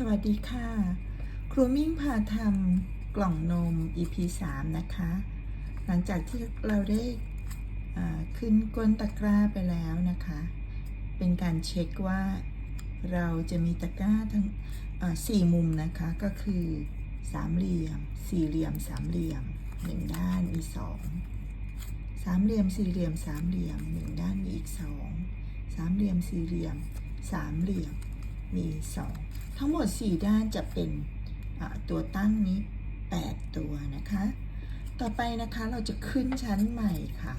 สวัสดีค่ะ ครูมิ่งพาทำกล่องนม EP 3 นะคะ หลังจากที่เราได้ขึ้นก้นตะกร้าไปแล้วนะคะ เป็นการเช็คว่าเราจะมีตะกร้าทั้งสี่มุมนะคะ ก็คือสามเหลี่ยม สี่เหลี่ยม สามเหลี่ยมหนึ่งด้านมีสองสามเหลี่ยม สี่เหลี่ยม สามเหลี่ยมหนึ่งด้านมีอีกสองสามเหลี่ยม สี่เหลี่ยม สามเหลี่ยม มีสองทั้งหมด 4 ด้านจะเป็นตัวตั้งนี้ 8 ตัวนะคะ ต่อไปนะคะเราจะขึ้นชั้นใหม่ค่ะ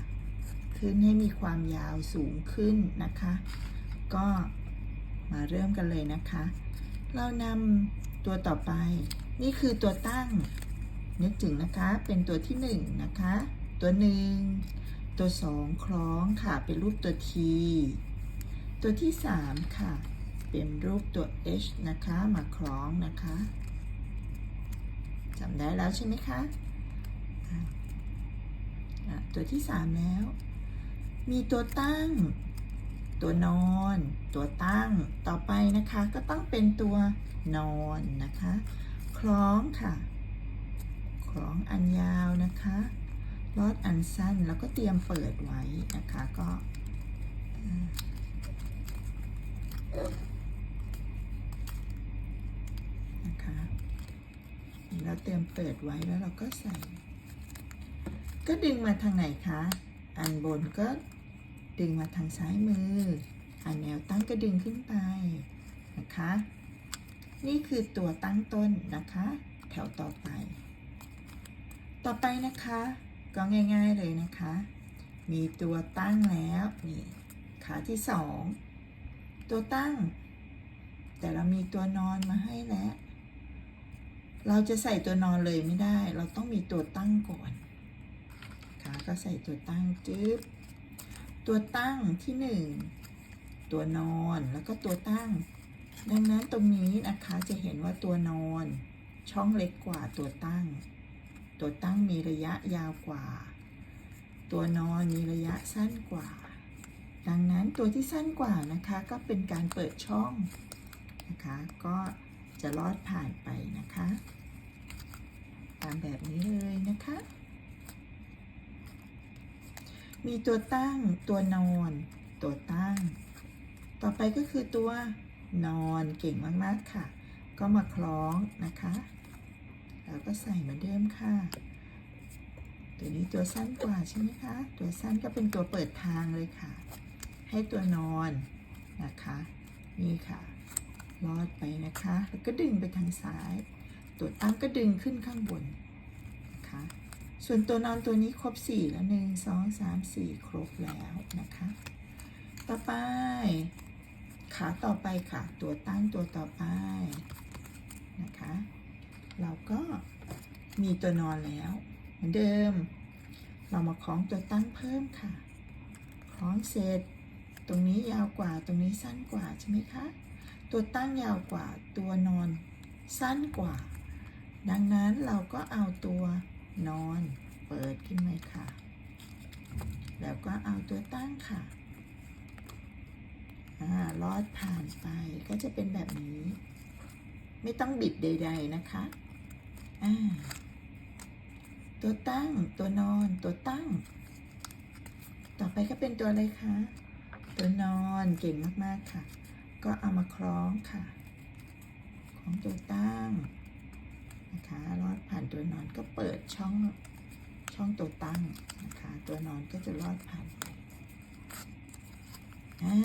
ขึ้นให้มีความยาวสูงขึ้นนะคะ ก็มาเริ่มกันเลยนะคะ เรานำตัวต่อไป นี่คือตัวตั้ง นึกถึงนะคะ เป็นตัวที่ 1 นะคะ ตัวหนึ่งตัว 2 คล้องค่ะ เป็นรูปตัว T ตัวที่ 3 ค่ะ เป็นรูปตัว H นะคะมาคล้องนะคะจำได้แล้วใช่ไหมคะอะอะตัวที่ 3 แล้ว มีตัวตั้ง ตัวนอน ตัวตั้งต่อไปนะคะ ก็ต้องเป็นตัวนอนนะคะ คล้องค่ะ คล้องอันยาวนะคะลอดอันสั้นแล้วก็เตรียมเปิดไว้นะคะก็อ่า นะคะเราเตรียมเปิดไว้แล้วเราก็ใส่ ก็ดึงมาทางไหนคะ อันบนก็ดึงมาทางซ้ายมือ อันแนวตั้งก็ดึงขึ้นไปนะคะ นี่คือตัวตั้งต้นนะคะ แถวต่อไป ต่อไปนะคะ ก็ง่ายๆเลยนะคะ มีตัวตั้งแล้วนี่ขาที่สองตัวตั้ง แต่เรามีตัวนอนมาให้แล้ว เราจะใส่ตัวนอนเลยไม่ได้ เราต้องมีตัวตั้งก่อนค่ะก็ใส่ตัวตั้งจึ๊บ ตัวตั้งที่หนึ่งตัวนอนแล้วก็ตัวตั้ง ดังนั้นตรงนี้นะคะจะเห็นว่าตัวนอน ช่องเล็กกว่าตัวตั้ง ตัวตั้งมีระยะยาวกว่า ตัวนอนมีระยะสั้นกว่า ดังนั้นตัวที่สั้นกว่านะคะก็เป็นการเปิดช่องนะคะ ก็จะลอดผ่านไปนะคะ ตามแบบนี้เลยนะคะ มีตัวตั้งตัวนอน ตัวตั้ง ต่อไปก็คือตัวนอนเก่งมากๆค่ะ ก็มาคล้องนะคะ แล้วก็ใส่เหมือนเดิมค่ะ ตัวนี้ตัวสั้นกว่าใช่ไหมคะ ตัวสั้นก็เป็นตัวเปิดทางเลยค่ะ ให้ตัวนอนนะคะ นี่ค่ะ ลอดไปนะคะ แล้วก็ดึงไปทางซ้าย ตัวตั้งก็ดึงขึ้นข้างบนนะคะส่วนตัวนอนตัวนี้ครบสี่แล้วหนึ่งสองสามสี่ครบแล้วนะคะ ต่อไป ขาต่อไปค่ะ ตัวตั้งตัวต่อไปนะคะ เราก็มีตัวนอนแล้ว เหมือนเดิม เรามาคล้องตัวตั้งเพิ่มค่ะ คล้องเสร็จ ตรงนี้ยาวกว่า ตรงนี้สั้นกว่าใช่ไหมคะ ตัวตั้งยาวกว่า ตัวนอนสั้นกว่า ดังนั้นเราก็เอาตัวนอนเปิดขึ้นมาค่ะ แล้วก็เอาตัวตั้งค่ะลอดผ่านไปก็จะเป็นแบบนี้ ไม่ต้องบิดใด ๆนะคะตัวตั้งตัวนอนตัวตั้ง ต่อไปก็เป็นตัวอะไรคะตัวนอนเก่งมากๆค่ะ ก็เอามาคล้องค่ะ ของตัวตั้ง นะคะลอดผ่านตัวนอนก็เปิดช่องช่องตัวตั้งนะคะ ตัวนอนก็จะลอดผ่านไปอ่า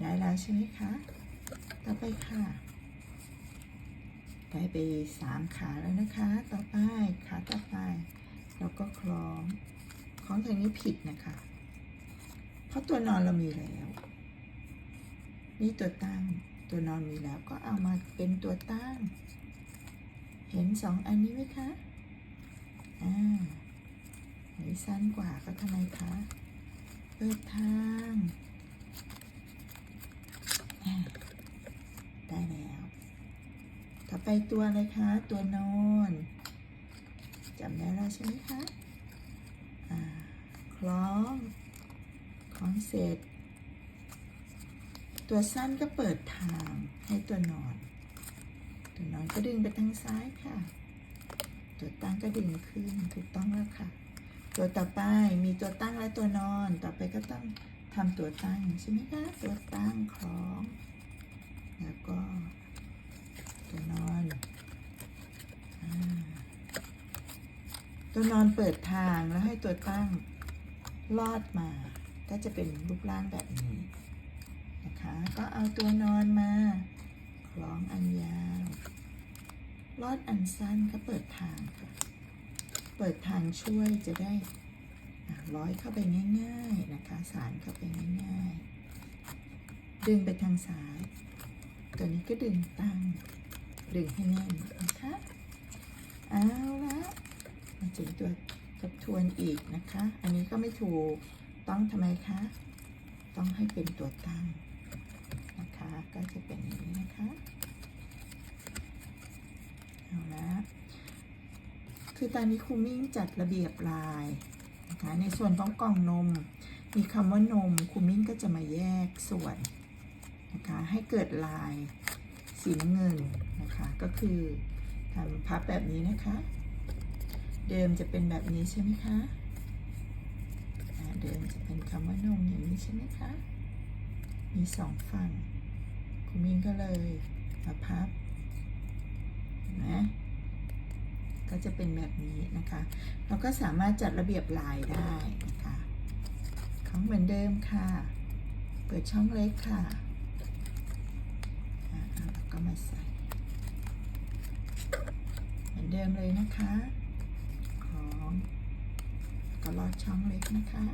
ได้แล้วใช่ไหมคะ ต่อไปค่ะ ได้ไปสามขาแล้วนะคะ ต่อไปขาต่อไป เราก็คล้องคล้องทางนี้ผิดนะคะ เพราะตัวนอนเรามีแล้ว นี่ตัวตั้ง ตัวนอนมีแล้วก็เอามาเป็นตัวตั้ง เห็นสองอันนี้ไหมคะ อ่าอันสั้นกว่าก็ทำไมคะเปิดทางอ่าได้แล้ว ต่อไปตัวอะไรคะ ตัวนอนจำได้แล้วใช่ไหมคะอ่าคล้องคล้องเสร็จ ตัวสั้นก็เปิดทางให้ตัวนอน ตัวนอนก็ดึงไปทางซ้ายค่ะ ตัวตั้งก็ดึงขึ้นถูกต้องแล้วค่ะ ตัวต่อไปมีตัวตั้งและตัวนอน ต่อไปก็ต้องทำตัวตั้งใช่ไหมคะ ตัวตั้งคล้อง แล้วก็ตัวนอนอตัวนอนเปิดทางแล้วให้ตัวตั้งลอดมา ก็จะเป็นรูปร่างแบบนี้นะคะ ก็เอาตัวนอนมา คล้องอันยาวลอดอันสั้นก็เปิดทางค่ะ เปิดทางช่วยจะได้ร้อยเข้าไปง่าย ๆนะคะ สารเข้าไปง่ายๆ ดึงไปทางซ้าย ตัวนี้ก็ดึงตั้ง ดึงให้แน่นนะคะ เอาละมาถึงตัวทบทวนอีกนะคะ อันนี้ก็ไม่ถูก ต้องทำไมคะ ต้องให้เป็นตัวตั้ง ก็จะเป็นอย่างนี้นะคะ เอาละคือตอนนี้ครูมิ่งจัดระเบียบลายนะคะในส่วนของกล่องนม มีคำว่านมครูมิ่งก็จะมาแยกส่วนนะคะให้เกิดลายสีน้ำเงินนะคะ ก็คือทำพับแบบนี้นะคะ เดิมจะเป็นแบบนี้ใช่ไหมคะเดิมจะเป็นคำว่านมอย่างนี้ใช่ไหมคะ มีสองฝั่ง ครูมิ่งก็เลยมาพับนไหมก็จะเป็นแบบนี้นะคะ เราก็สามารถจัดระเบียบลายได้นะคะของเหมือนเดิมค่ะ เปิดช่องเล็กค่ะแล้วก็มาใส่ เหมือนเดิมเลยนะคะ ของก็ลอดช่องเล็กนะคะ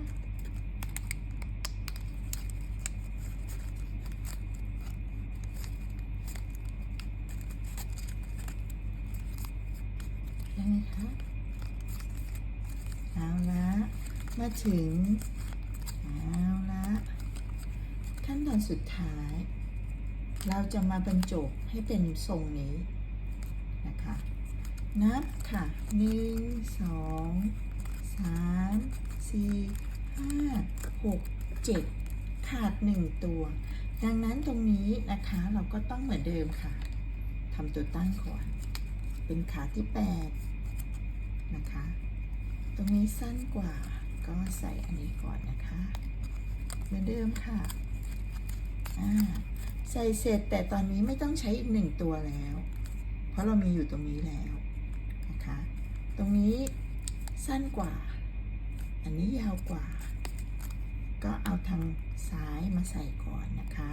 ได้ไหมคะเอาละมาถึงเอาละขั้นตอนสุดท้าย เราจะมาบรรจบให้เป็นทรงนี้นะคะนับค่ะหนึ่งสองสามสี่ห้าหกเจ็ดขาดหนึ่งตัว ดังนั้นตรงนี้นะคะเราก็ต้องเหมือนเดิมค่ะทำตัวตั้งก่อน เป็นขาที่แปด นะคะ ตรงนี้สั้นกว่าก็ใส่อันนี้ก่อนนะคะ เหมือนเดิมค่ะใส่เสร็จแต่ตอนนี้ไม่ต้องใช้อีกหนึ่งตัวแล้ว เพราะเรามีอยู่ตรงนี้แล้วนะคะ ตรงนี้สั้นกว่า อันนี้ยาวกว่า ก็เอาทางซ้ายมาใส่ก่อนนะคะ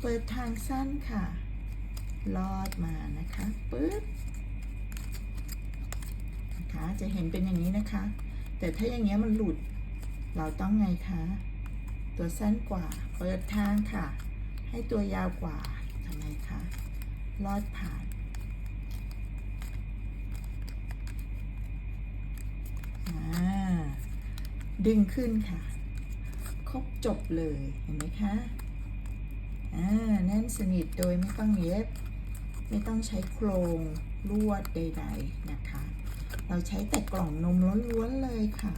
เปิดทางสั้นค่ะ ลอดมานะคะปึ๊บ จะเห็นเป็นอย่างนี้นะคะ แต่ถ้าอย่างเงี้ยมันหลุด เราต้องไงคะ ตัวสั้นกว่า เปิดทางค่ะ ให้ตัวยาวกว่าทำไมคะ ลอดผ่านดึงขึ้นค่ะ ครบจบเลย เห็นไหมคะ อ่า แน่นสนิทโดยไม่ต้องเย็บ ไม่ต้องใช้โครงลวดใด ๆ นะคะ เราใช้แต่กล่องนมล้วนๆเลยค่ะ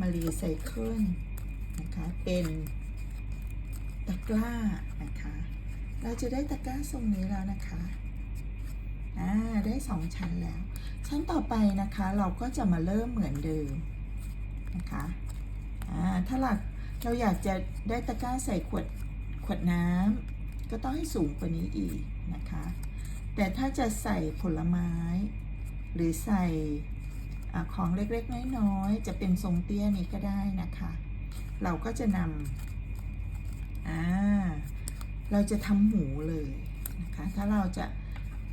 มารีไซเคิลนะคะ เป็นตะกร้านะคะ เราจะได้ตะกร้าทรงนี้แล้วนะคะอ่าได้สองชั้นแล้ว ชั้นต่อไปนะคะเราก็จะมาเริ่มเหมือนเดิมนะคะอ่าถ้าหลักเราอยากจะได้ตะกร้าใส่ขวดขวดน้ำก็ต้องให้สูงกว่านี้อีกนะคะ แต่ถ้าจะใส่ผลไม้ หรือใส่อของเล็กๆ น้อยๆ จะเป็นทรงเตี้ยนี้ก็ได้นะคะ เราก็จะนำอ่าเราจะทำหูเลยนะคะ ถ้าเราจะ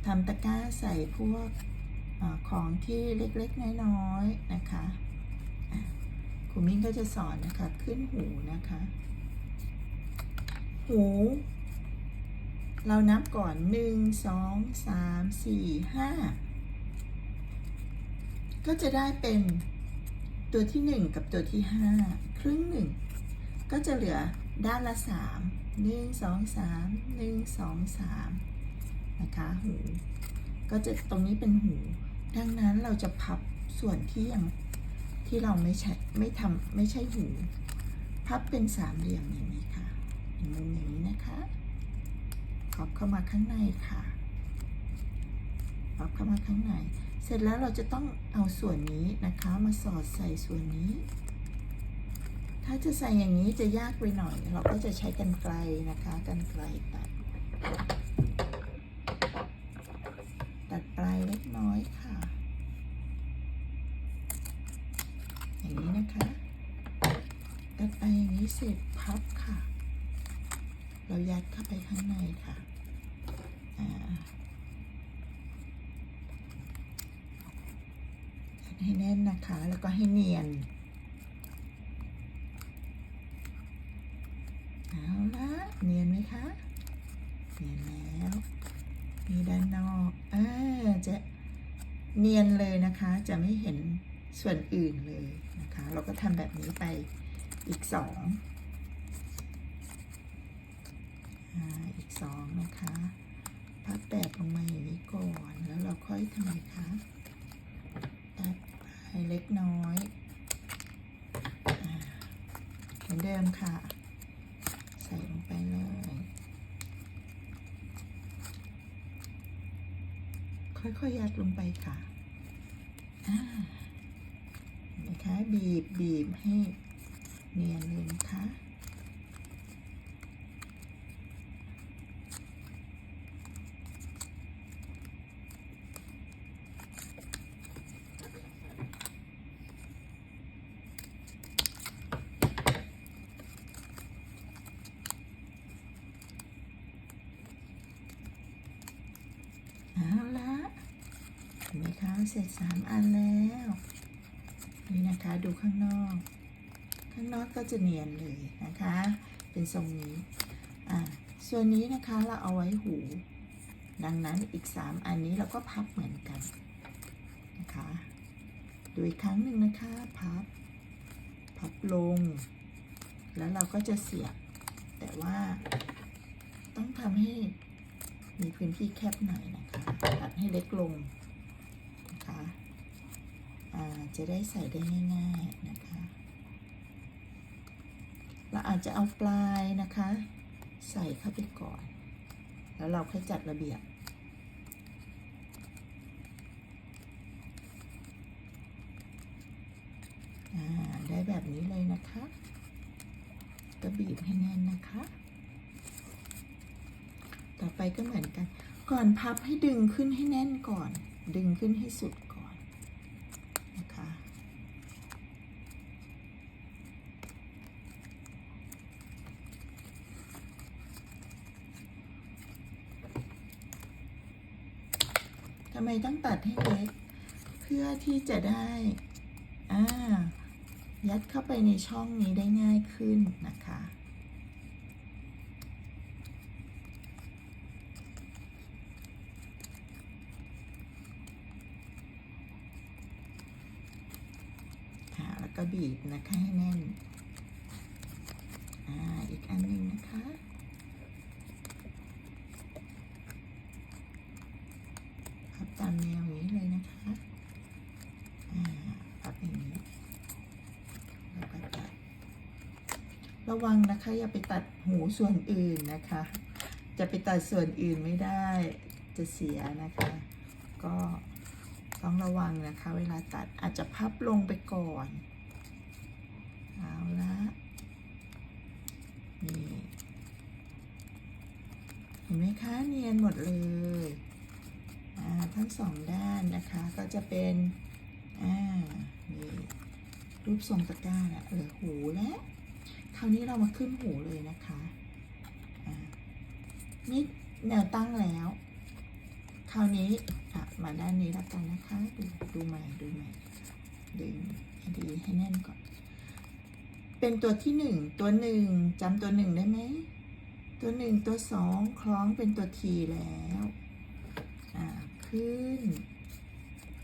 ทำตะกร้าใส่พวกอของที่เล็กๆ น้อยๆ นะคะครูมิ้งก็จะสอนนะคะ ขึ้นหูนะคะ หู เรานับก่อนหนึ่งสองสามสี่ห้า ก็จะได้เป็นตัวที่หนึ่งกับตัวที่ห้าครึ่งหนึ่งก็จะเหลือด้านละสามหนึ่งสองสามหนึ่งสองสามนะคะหูก็จะตรงนี้เป็นหู ดังนั้นเราจะพับส่วนที่ยังที่เราไม่ใช่ไม่ทำไม่ใช่หู พับเป็นสามเหลี่ยมอย่างนี้ค่ะมุมอย่างนี้นะคะพับเข้ามาข้างในค่ะพับเข้ามาข้างใน เสร็จแล้วเราจะต้องเอาส่วนนี้นะคะมาสอดใส่ส่วนนี้ ถ้าจะใส่อย่างนี้จะยากไปหน่อย เราก็จะใช้กันไกลนะคะกันไกลตัดตัดปลายเล็กน้อยค่ะ อย่างนี้นะคะตัดไปอย่างนี้เสร็จพับค่ะ เรายัดเข้าไปข้างในค่ะ น่นนะคะ แล้วก็ให้เนียนเอาละเนียนไหมคะเนียนแล้วนี่ด้านนอกอ่าจะเนียนเลยนะคะ จะไม่เห็นส่วนอื่นเลยนะคะ เราก็ทำแบบนี้ไปอีกสองอ่าอีกสองนะคะพับแบบลงมาอย่างนี้ก่อน แล้วเราค่อยทำไมคะตัด ให้เล็กน้อยเหมือนเดิมค่ะ ใส่ลงไปเลย ค่อยๆยัดลงไปค่ะนะคะบีบบีบให้เนียนเลยนะคะ เสร็จสามอันแล้ว นี่นะคะดูข้างนอก ข้างนอกก็จะเนียนเลยนะคะ เป็นทรงนี้ อ่า ส่วนนี้นะคะเราเอาไว้หู ดังนั้นอีกสามอันนี้เราก็พับเหมือนกันนะคะดูอีกครั้งหนึ่งนะคะพับ พับลง แล้วเราก็จะเสียบ แต่ว่าต้องทำให้มีพื้นที่แคบหน่อยนะคะตัดให้เล็กลง จะได้ใส่ได้ง่ายๆนะคะเราอาจจะเอาปลายนะคะ ใส่เข้าไปก่อน แล้วเราค่อยจัดระเบียบอ่าได้แบบนี้เลยนะคะก็บีบให้แน่นนะคะ ต่อไปก็เหมือนกัน ก่อนพับให้ดึงขึ้นให้แน่นก่อน ดึงขึ้นให้สุดก่อนนะคะ ทำไมต้องตัดให้เล็ก เพื่อที่จะได้อ่ายัดเข้าไปในช่องนี้ได้ง่ายขึ้นนะคะ ค่ะ แล้วก็บีบนะคะให้แน่น อ่า อีกอันหนึ่งนะคะ พับตามแนวอย่างนี้เลยนะคะ อ่า พับอย่างนี้ แล้วก็ตัด ระวังนะคะอย่าไปตัดหูส่วนอื่นนะคะ จะไปตัดส่วนอื่นไม่ได้จะเสียนะคะ ก็ต้องระวังนะคะ เวลาตัดอาจจะพับลงไปก่อนเอาละนี่เห็นไหมคะเนียนหมดเลยทั้งสองด้านนะคะก็จะเป็นอ่านี่รูปทรงตะกร้าน่ะเหลือหูแล้ว ราวนี้เรามาขึ้นหูเลยนะคะนี่แนวตั้งแล้ว คราวนี้อะมาด้านนี้แล้วกันนะคะ ดูดูใหม่ดูใหม่ดึงดีให้แน่นก่อน เป็นตัวที่หนึ่งตัวหนึ่งจำตัวหนึ่งได้ไหม ตัวหนึ่งตัวสองคล้องเป็นตัวทีแล้วอ่าขึ้น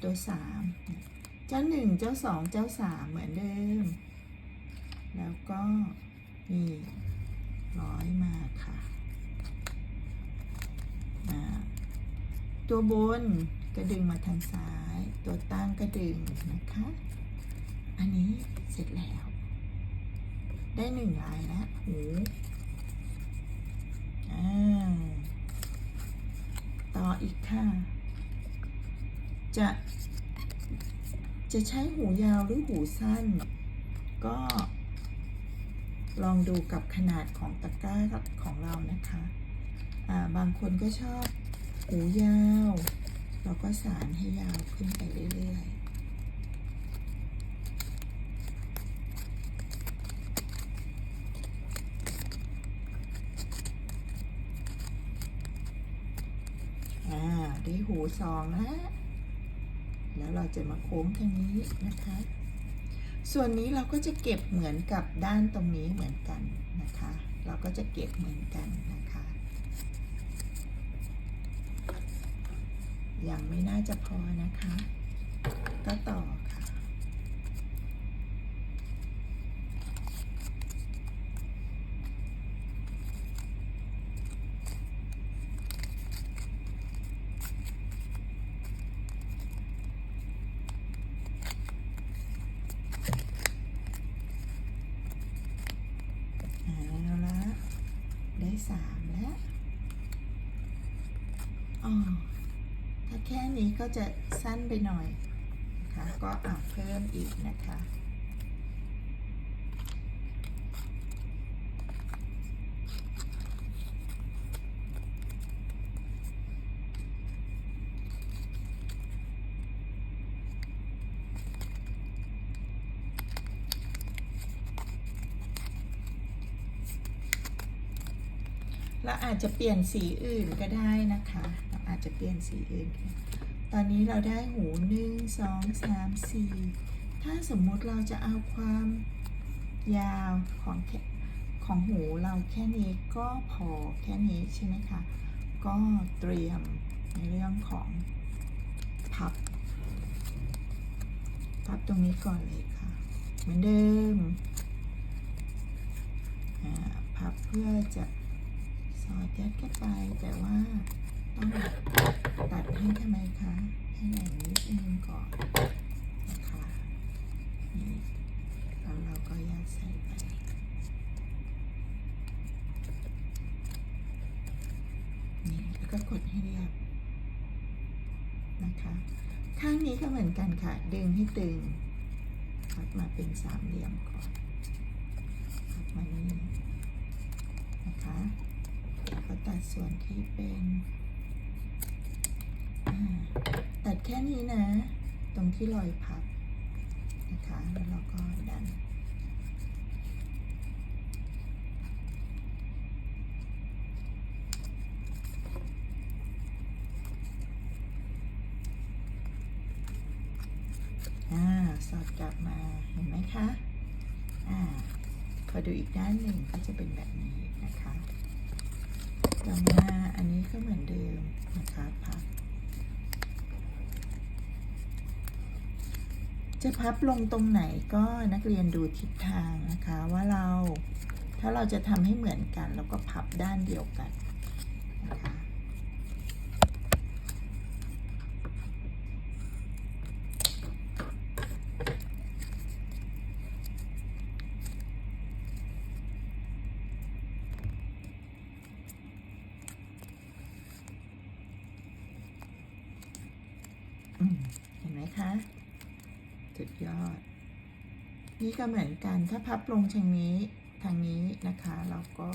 ตัวสามเจ้าหนึ่งเจ้าสองเจ้าสามเหมือนเดิม แล้วก็ นี่ร้อยมาค่ะตัวบนก็ดึงมาทางซ้าย ตัวตั้งก็ดึงนะคะ อันนี้เสร็จแล้ว ได้หนึ่งลายแล้วหูต่ออีกค่ะ จะ จะใช้หูยาวหรือหูสั้น ก็ ลองดูกับขนาดของตะกร้าของเรานะคะาบางคนก็ชอบหูยาว เราก็สารให้ยาวขึ้นไปเรื่อยๆได้หูสองแล้ว แล้วเราจะมาโค้งทางนี้นะคะ ส่วนนี้เราก็จะเก็บเหมือนกับด้านตรงนี้เหมือนกันนะคะ เราก็จะเก็บเหมือนกันนะคะ ยังไม่น่าจะพอนะคะ ก็ต่อค่ะ เอาละได้สามแล้วอ๋อถ้าแค่นี้ก็จะสั้นไปหน่อยนะคะ ก็อะเพิ่มอีก นะคะ เราอาจจะเปลี่ยนสีอื่นก็ได้นะคะ เราอาจจะเปลี่ยนสีอื่น ตอนนี้เราได้หูหนึ่งสองสามสี่ ถ้าสมมติเราจะเอาความยาวของของหูเราแค่นี้ก็พอแค่นี้ใช่ไหมคะ ก็เตรียมในเรื่องของพับ พับตรงนี้ก่อนเลยค่ะ เหมือนเดิมพับเพื่อจะสอดยัดเข้าไปแต่ว่าต้องตัดให้ทำไมคะให้แหน่งนิดนึงก่อน แล้วเราก็ยัดใส่ไปนี่แล้วก็กดให้เรียบนะคะ ข้างนี้ก็เหมือนกันค่ะ ดึงให้ตึงพับมาเป็นสามเหลี่ยมก่อนพับมานี่นะคะแล้วก็ตัดส่วนที่เป็นตัดแค่นี้นะ ตรงที่รอยพับ นะคะแล้วเราก็ดันอ่าสอดกลับมาเห็นไหมคะอ่าพอดูอีกด้านหนึ่งก็จะเป็นแบบนี้นะคะต่อมาอันนี้ก็เหมือนเดิมนะคะพับ จะพับลงตรงไหนก็นักเรียนดูทิศทางนะคะว่าเราถ้าเราจะทำให้เหมือนกันเราก็พับด้านเดียวกันนะคะเห็นไหมคะ สุดยอด นี่ก็เหมือนกันถ้าพับลงทางนี้ทางนี้นะคะเราก็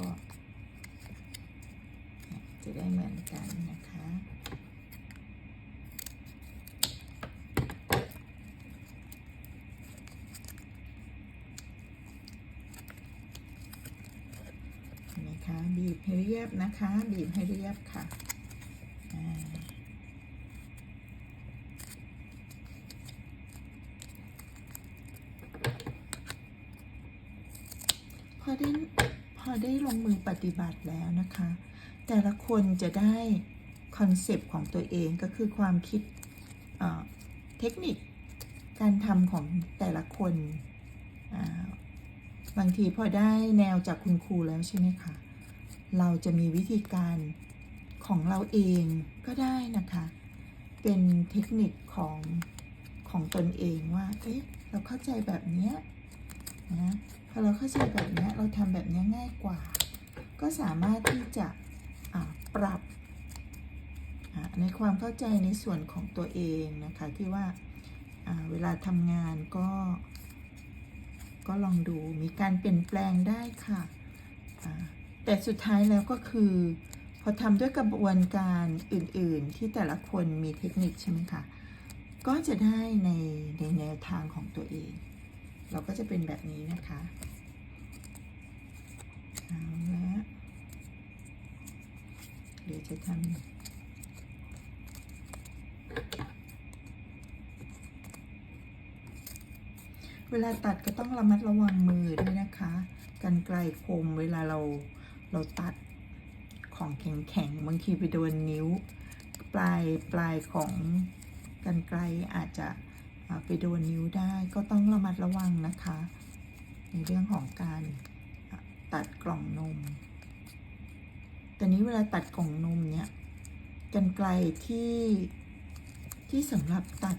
จะได้เหมือนกันนะคะเห็นไหมคะบีบให้เรียบนะคะ บีบให้เรียบค่ะอ่า พอได้พอได้ลงมือ ปฏิบัติแล้วนะคะ แต่ละคนจะได้คอนเซปต์ของตัวเองก็คือความคิดเเทคนิคการทำของแต่ละคนบางทีพอได้แนวจากคุณครูแล้วใช่ไหมคะเราจะมีวิธีการของเราเองก็ได้นะคะ เป็นเทคนิคของของตนเองว่า เอ๊ะ เราเข้าใจแบบนี้นะ พอเราเข้าใจแบบนี้เราทำแบบนี้ง่ายกว่า ก็สามารถที่จะปรับในความเข้าใจในส่วนของตัวเองนะคะที่ว่าเวลาทำงานก็ ก็ลองดูมีการเปลี่ยนแปลงได้ค่ะแต่สุดท้ายแล้วก็คือ พอทำด้วยกระบวนการอื่น ๆ ที่แต่ละคนมีเทคนิคใช่ไหมคะก็จะได้ในในแนวทางของตัวเอง เราก็จะเป็นแบบนี้นะคะ เอาละเดี๋ยวจะทำเวลาตัดก็ต้องระมัดระวังมือด้วยนะคะกันไกลคมเวลาเราเราตัดของแข็งๆบางทีไปโดนนิ้ว ปลายปลายของกันไกลอาจจะไปโดนนิ้วได้ก็ต้องระมัดระวังนะคะ ในเรื่องของการ ตัดกล่องนม แต่นี้เวลาตัดกล่องนมเนี่ยกันไกลที่ที่สำหรับตัด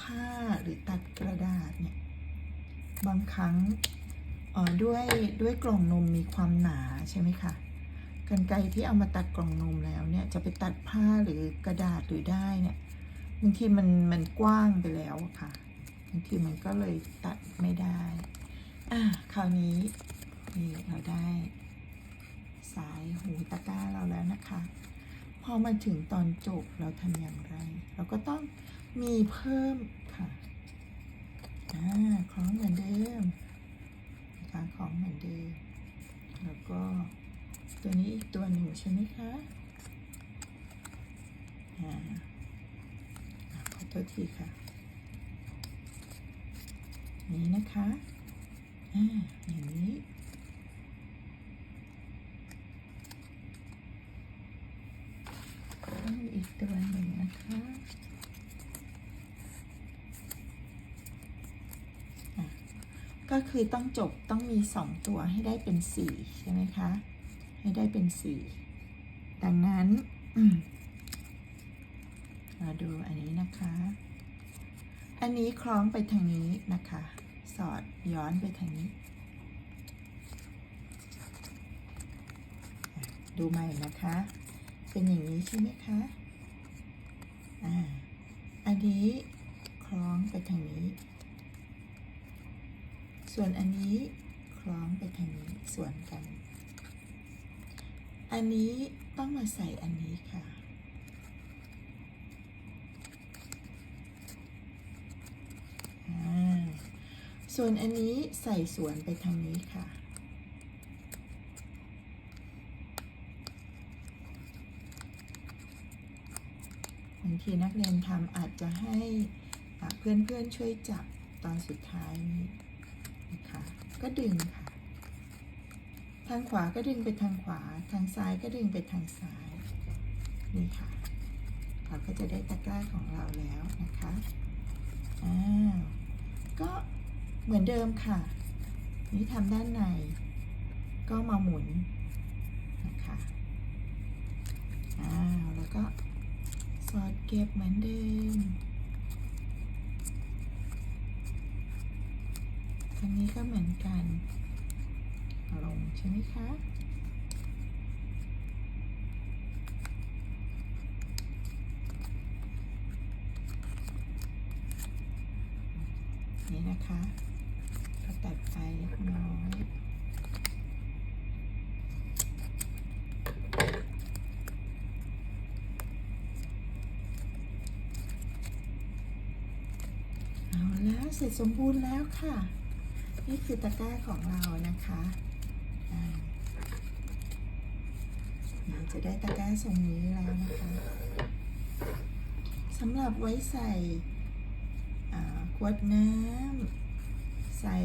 ผ้าหรือตัดกระดาษเนี่ยบางครั้งออด้วยด้วยกล่องนมมีความหนาใช่ไหมคะกันไกลที่เอามาตัดกล่องนมแล้วเนี่ยจะไปตัดผ้าหรือกระดาษหรือได้เนี่ยบางทีมันมันกว้างไปแล้วอะค่ะบางทีมันก็เลยตัดไม่ได้ อะคราวนี้ นี่เราได้สายหูตะกร้าเราแล้วนะคะ พอมาถึงตอนจบเราทำอย่างไร เราก็ต้องมีเพิ่มค่ะอ่าคล้องเหมือนเดิมนะคะคล้องเหมือนเดิม แล้วก็ตัวนี้อีกตัวหนึ่งใช่ไหมคะอ่าอ่าขอโทษทีค่ะ นี้นะคะอ่าอย่างนี้ ตัวหนึ่งนะคะก็คือต้องจบต้องมีสองตัวให้ได้เป็นสี่ใช่ไหมคะ ให้ได้เป็นสี่ดังนั้นมาดูอันนี้นะคะ อันนี้คล้องไปทางนี้นะคะ สอดย้อนไปทางนี้ ดูใหม่นะคะ เป็นอย่างนี้ใช่ไหมคะ อันนี้คล้องไปทางนี้ ส่วนอันนี้คล้องไปทางนี้ส่วนกัน อันนี้ต้องมาใส่อันนี้ค่ะ ส่วนอันนี้ใส่สวนไปทางนี้ค่ะางทีนักเรียนทำอาจจะให้เพื่อนๆช่วยจับตอนสุดท้ายนี้นะคะก็ดึงค่ะ ทางขวาก็ดึงไปทางขวา ทางซ้ายก็ดึงไปทางซ้าย นี่ค่ะ เราก็จะได้ตะกร้าของเราแล้วนะคะอ้าวก็เหมือนเดิมค่ะ นี่ทำด้านใน ก็มาหมุนนะคะอ้าวแล้วก็ สอดเก็บเหมือนเดิม อันนี้ก็เหมือนกันลงใช่ไหมคะนี่นะคะก็ตัดไปเล็กน้อย เสร็จสมบูรณ์แล้วค่ะ นี่คือตะกร้าของเรานะคะเราจะได้ตะกร้าทรงนี้แล้วนะคะสำหรับไว้ใส่ขวดน้ำใส่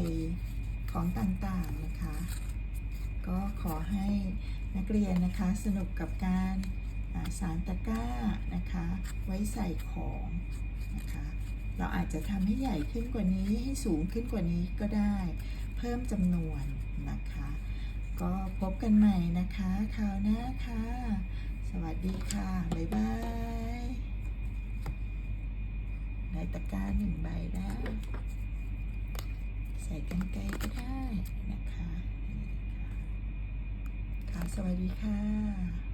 ของต่างๆนะคะ ก็ขอให้นักเรียนนะคะสนุกกับการสารตะกร้านะคะ ไว้ใส่ของนะคะ เราอาจจะทำให้ใหญ่ขึ้นกว่านี้ให้สูงขึ้นกว่านี้ก็ได้ เพิ่มจำนวนนะคะ ก็พบกันใหม่นะคะคราวหน้าค่ะ สวัสดีค่ะ บ๊ายบายได้ตะกร้าหนึ่งใบแล้ว ใส่กันไกลก็ได้นะคะค่ะค่ะสวัสดีค่ะ